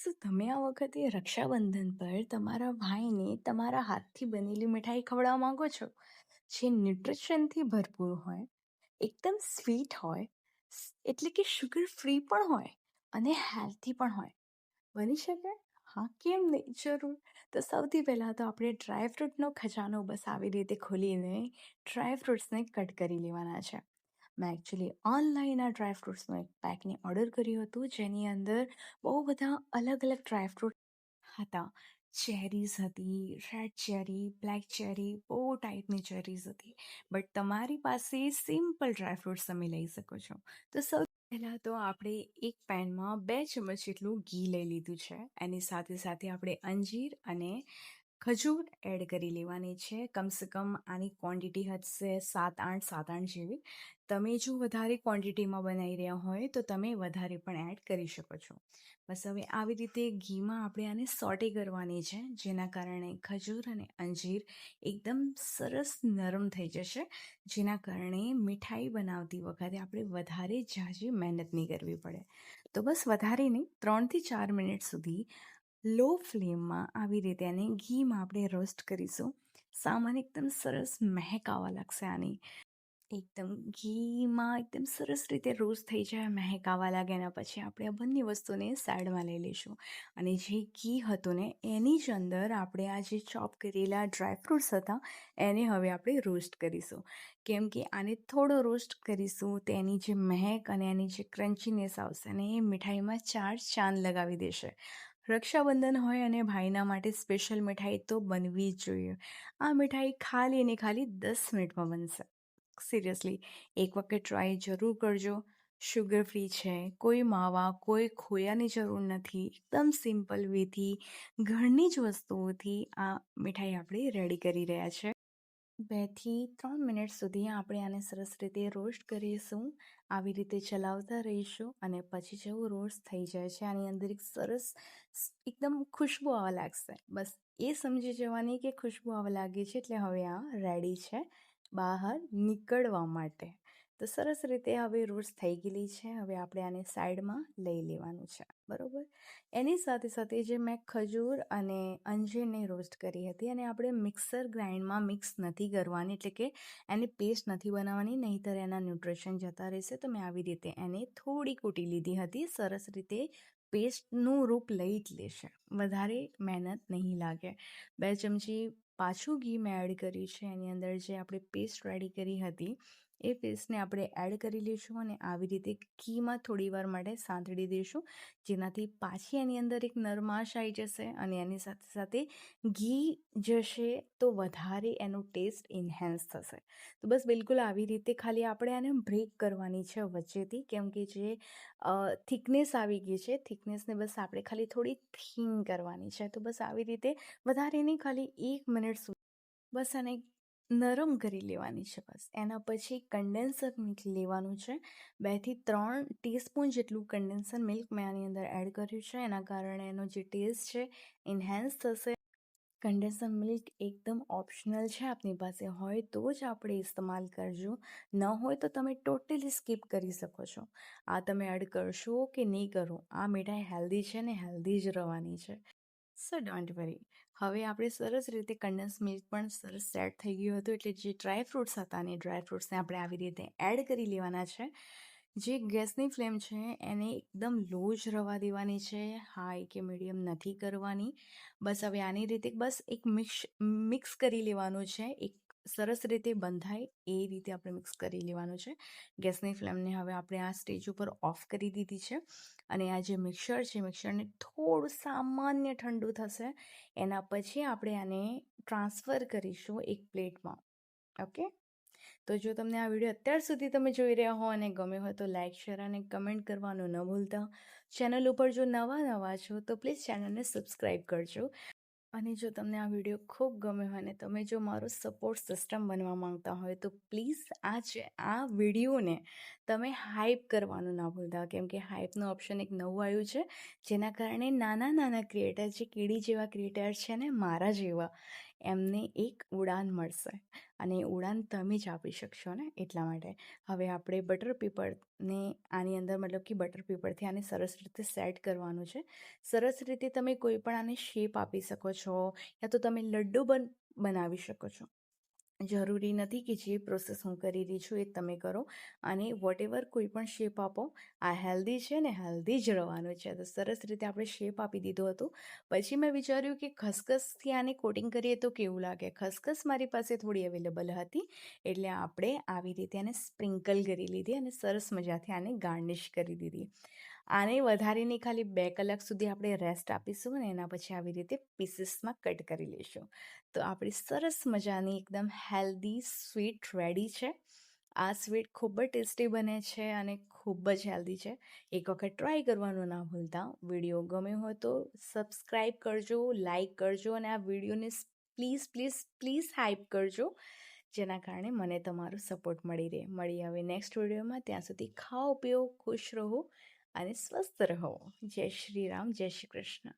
શું તમે આ વખતે રક્ષાબંધન પર તમારા ભાઈને તમારા હાથથી બનેલી મીઠાઈ ખવડાવવા માંગો છો? જે ન્યુટ્રિશનથી ભરપૂર હોય, એકદમ સ્વીટ હોય એટલે કે શુગર ફ્રી પણ હોય અને હેલ્ધી પણ હોય. બની શકે? હા, કેમ નહીં? જરૂર. તો સૌથી પહેલાં તો આપણે ડ્રાયફ્રૂટનો ખજાનો બસ આવી રીતે ખોલીને ડ્રાયફ્રૂટ્સને કટ કરી લેવાના છે. મેં એકચ્યુઅલી ઓનલાઈન આ ડ્રાયફ્રૂટ્સનું એક પેકને ઓર્ડર કર્યું હતું, જેની અંદર બહુ બધા અલગ અલગ ડ્રાયફ્રૂટ હતા. ચેરીઝ હતી રેડ ચેરી બ્લેક ચેરી બહુ ટાઈપની ચેરીઝ હતી. બટ તમારી પાસે સિમ્પલ ડ્રાયફ્રૂટ્સ તમે લઈ શકો છો. તો સૌ પહેલાં તો આપણે એક પેનમાં બે ચમચ જેટલું ઘી લઈ લીધું છે. એની સાથે સાથે આપણે અંજીર અને ખજૂર એડ કરી લેવાની છે. કમસે કમ આની ક્વોન્ટિટી હશે સાત આઠ સાત આઠ જેવી. તમે જો વધારે ક્વોન્ટિટીમાં બનાવી રહ્યા હોય તો તમે વધારે પણ એડ કરી શકો છો. બસ હવે આવી રીતે ઘીમાં આપણે આને સોટે કરવાની છે, જેના કારણે ખજૂર અને અંજીર એકદમ સરસ નરમ થઈ જશે. જેના કારણે મીઠાઈ બનાવતી વખતે આપણે વધારે ઝાઝી મહેનત નહીં કરવી પડે. તો બસ વધારે નહીં ત્રણથી ચાર મિનિટ સુધી લો ફ્લેમમાં આવી રીતે આને ઘીમાં આપણે રોસ્ટ કરીશું. સામાન્ય એકદમ સરસ મહેક આવવા લાગશે આની. એકદમ ઘીમાં એકદમ સરસ રીતે રોસ્ટ થઈ જાય મહેક આવવા લાગે એના પછી આપણે આ બંને વસ્તુને સાઈડમાં લઈ લઈશું. અને જે ઘી હતું ને, એની જ અંદર આપણે આ જે ચોપ કરેલા ડ્રાયફ્રૂટ્સ હતા, એને હવે આપણે રોસ્ટ કરીશું. કેમ કે આને થોડો રોસ્ટ કરીશું તેની જે મહેક અને એની જે ક્રન્ચીનેસ આવશે અને એ મીઠાઈમાં ચાર ચાંદ લગાવી દેશે. રક્ષાબંધન હોય અને ભાઈના માટે સ્પેશિયલ મીઠાઈ તો બનવી જ જોઈએ. આ મીઠાઈ ખાલી અને ખાલી દસ મિનિટમાં બનશે. સિરિયસલી એક વખત ટ્રાય જરૂર કરજો. શુગર ફ્રી છે, કોઈ માવા, કોઈ ખોયાની જરૂર નથી. એકદમ સિમ્પલ વેથી ઘરની જ વસ્તુઓથી આ મીઠાઈ આપણે રેડી કરી રહ્યા છે. બેથી ત્રણ મિનિટ સુધી આપણે આને સરસ રીતે રોસ્ટ કરીશું, આવી રીતે ચલાવતા રહીશું અને પછી જેવું રોસ્ટ થઈ જાય છે, આની અંદર એક સરસ એકદમ ખુશ્બુ આવવા લાગશે. બસ એ સમજી જવાની કે ખુશ્બુ આવવા લાગી છે એટલે હવે આ રેડી છે બહાર નીકળવા માટે. તો સરસ રીતે હવે રોસ્ટ થઈ ગયેલી છે. હવે આપણે આને સાઈડમાં લઈ લેવાનું છે. બરોબર? એની સાથે સાથે જે મેં ખજૂર અને અંજીરને રોસ્ટ કરી હતી અને આપણે મિક્સર ગ્રાઇન્ડમાં મિક્સ નથી કરવાની, એટલે કે એની પેસ્ટ નથી બનાવવાની, નહીંતર એના ન્યુટ્રિશન જતા રહેશે. તો મેં આવી રીતે એને થોડી કૂટી લીધી હતી. સરસ રીતે પેસ્ટનું રૂપ લઈ જ લેશે. વધારે મહેનત નહીં લાગે. બે ચમચી પાછું ઘી મેં એડ કર્યું છે. એની અંદર જે આપણે પેસ્ટ રેડી કરી હતી એ પેસ્ટને આપણે એડ કરી લઈશું અને આવી રીતે ઘીમાં થોડી વાર માટે સાંતળી દઈશું, જેનાથી પાછી એની અંદર એક નરમાશ આવી જશે અને એની સાથે સાથે ઘી જશે તો વધારે એનો ટેસ્ટ ઇન્હેન્સ થશે. તો બસ બિલકુલ આવી રીતે ખાલી આપણે આને બ્રેક કરવાની છે વચ્ચેથી, કેમ કે જે થિકનેસ આવી ગઈ છે થિકનેસને બસ આપણે ખાલી થોડી થીન કરવાની છે. તો બસ આવી રીતે વધારે નહીં, ખાલી એક મિનિટ સુધી. બસ આને નરમ કરી લેવાની છે બસ. એના પછી કન્ડેન્સર મિલ્ક લેવાનું છે. બેથી ત્રણ ટીસ્પૂન જેટલું કન્ડેન્સર મિલ્ક મેં આની અંદર એડ કર્યું છે. એના કારણે એનો જે ટેસ્ટ છે ઇન્હેન્સ થશે. કન્ડેન્સર મિલ્ક એકદમ ઓપ્શનલ છે આપની પાસે. હોય તો જ આપણે ઇસ્તેમાલ કરજો. ન હોય તો તમે ટોટલી સ્કીપ કરી શકો છો. આ તમે એડ કરશો કે નહીં કરો? આ મીઠાઈ હેલ્ધી છે ને હેલ્ધી જ રહેવાની છે. સો ડોન્ટ વરી હવે આપણે સરસ રીતે કન્ડન્સ મિલ્ક પણ સરસ સેટ થઈ ગયું હતું, એટલે જે ડ્રાય ફ્રૂટ્સ હતા ને ડ્રાય ફ્રૂટ્સને આપણે આવી રીતે એડ કરી લેવાના છે. જે ગેસની ફ્લેમ છે એને એકદમ લો જ રવા દેવાની છે, હાઈ કે મીડિયમ નથી કરવાની. બસ હવે આની રીતે બસ એક મિક્સ મિક્સ કરી લેવાનું છે, એક સરસ રીતે બંધાય એ રીતે આપણે મિક્સ કરી લેવાનું છે. ગેસની ફ્લેમને હવે આપણે આ સ્ટેજ ઉપર ઓફ કરી દીધી છે અને આ જે મિક્સર છે, મિક્સરને થોડું સામાન્ય ઠંડુ થશે, એના પછી આપણે આને ટ્રાન્સફર કરીશું એક પ્લેટમાં. ઓકે? તો જો તમને આ વીડિયો અત્યાર સુધી તમે જોઈ રહ્યા હો અને ગમે હોય તો લાઇક શેર અને કમેન્ટ કરવાનું ન ભૂલતા. ચેનલ ઉપર જો નવા નવા છો તો પ્લીઝ ચેનલને સબસ્ક્રાઈબ કરજો. અને જો તમને આ વીડિયો ખૂબ ગમે હોય અને તમે જો મારો સપોર્ટ સિસ્ટમ બનવા માંગતા હોય, તો પ્લીઝ આ છે આ વિડીયોને તમે હાઇપ કરવાનું ના ભૂલતા. કેમ કે હાઈપનું ઓપ્શન એક નવું આવ્યું છે, જેના કારણે નાના નાના ક્રિએટર જે કીડી જેવા ક્રિએટર છે ને, મારા જેવા એમને એક ઉડાન મળશે અને એ ઉડાન તમે જ આપી શકશો ને એટલા માટે. હવે આપણે બટર પેપરને આની અંદર મતલબ કે બટર પેપરથી આને સરસ રીતે સેટ કરવાનું છે. સરસ રીતે તમે કોઈ પણ આને શેપ આપી શકો છો, યા તો તમે લડ્ડુ બન, બનાવી શકો છો. જરૂરી નથી કે જે પ્રોસેસ હું કરી રહી છું એ તમે કરો. અને વોટ કોઈ પણ શેપ આપો, આ હેલ્ધી છે ને હેલ્ધી જ રહેવાનું છે. તો સરસ રીતે આપણે શેપ આપી દીધું હતું. પછી મેં વિચાર્યું કે ખસખસથી આને કોટિંગ કરીએ તો કેવું લાગે? ખસખસ મારી પાસે થોડી અવેલેબલ હતી, એટલે આપણે આવી રીતે આને સ્પ્રિંકલ કરી લીધી અને સરસ મજાથી આને ગાર્નિશ કરી દીધી. આને વધારીને ખાલી બે કલાક સુધી આપણે રેસ્ટ આપીશું અને એના પછી આવી રીતે પીસીસમાં કટ કરી લઈશું. તો આપણી સરસ મજાની એકદમ હેલ્ધી સ્વીટ રેડી છે. આ સ્વીટ ખૂબ જ ટેસ્ટી બને છે અને ખૂબ જ હેલ્ધી છે. એક વખત ટ્રાય કરવાનું ના ભૂલતા. વીડિયો ગમ્યો હોય તો સબસ્ક્રાઈબ કરજો લાઈક કરજો અને આ વિડીયોને પ્લીઝ પ્લીઝ પ્લીઝ હાઈપ કરજો. જેના કારણે મને તમારો સપોર્ટ મળી રહે. મળી હવે નેક્સ્ટ વિડીયોમાં. ત્યાં સુધી ખાઓ, પીઓ, ખુશ રહો. અને સ્વસ્થ રહો જય શ્રી રામ જય શ્રી કૃષ્ણ